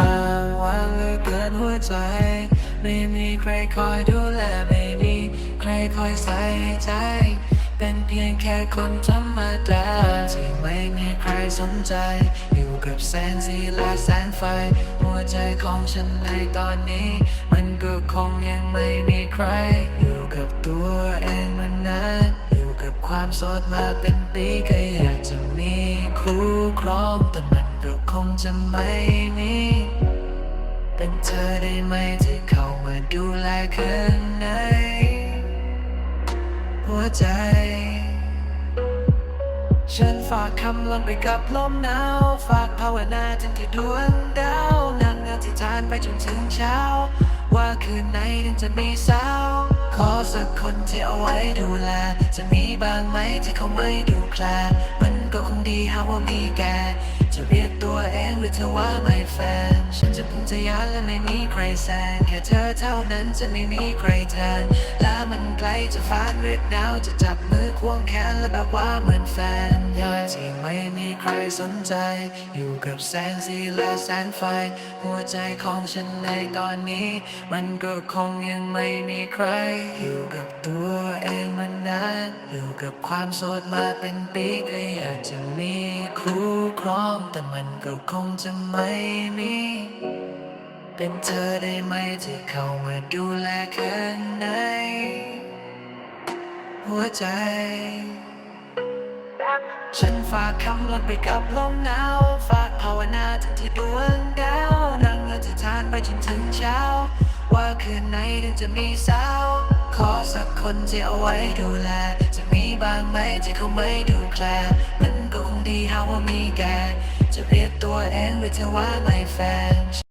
อาวุธเกิดหัวใจ ไม่มีใครคอยดูแลไม่มีใครคอยใส่ใจ เป็นเพียงแค่คนธรรมดาที่ไม่มีใครสนใจ อยู่กับแสงสีและแสงไฟ หัวใจของฉันในตอนนี้ มันก็คงยังไม่มีใคร อยู่กับตัวเองมานานอยู่กับความโสดมาเป็นปีก็อยากจะมีคู่ครองแต่มันก็คงจะไม่มี ได้ไหมที่เข้ามาดูแลข้างในหัวใจ ฉันฝากคำลงไปกับลมหนาว ฝากภาวนาถึงที่ดวงดาวนั่งอธิษฐานไปจนถึงเช้า ว่าคืนไหนถึงจะมีสาว ขอสักคนที่เอาไว้ดูแล จะมีบ้างไหมที่เขาไม่ดูแคลมันก็คงดีหากว่ามีแก จะเรียกตัวเองหรือเธอว่าไม่แฟนฉันจะพึ่งจะยานและไม่มีใครแซงแค่เธอเท่านั้นจะไม่มีใครแทนและมันไกลจะฟ้าเรียกหนาวจะจับมือควงแขนและแบบว่าเหมือนแฟน ที่ไม่มีใครสนใจ อยู่กับแสงสีและแสงไฟ หัวใจของฉันในตอนนี้ มันก็คงยังไม่มีใคร อยู่กับตัวเองมานานอยู่กับความโสดมาเป็นปีก็อยากจะมีคู่ครอง แต่มันก็คงจะไม่มีเป็นเธอได้ไหมที่เข้ามาดูแลข้างในหัวใจ ฉันฝากคำลงไปกับลมหนาว ฝากภาวนาถึงที่ดวงดาวนั่งอธิษฐานไปจนถึงเช้า ว่าคืนไหนถึงจะมีสาว ขอสักคนที่เอาไว้ดูแล จะมีบ้างไหมที่เขาไม่ดูแคลนมันก็คงดีหากว่ามีแกจะเรียกตัวเองหรือเธอว่าไม่แฟน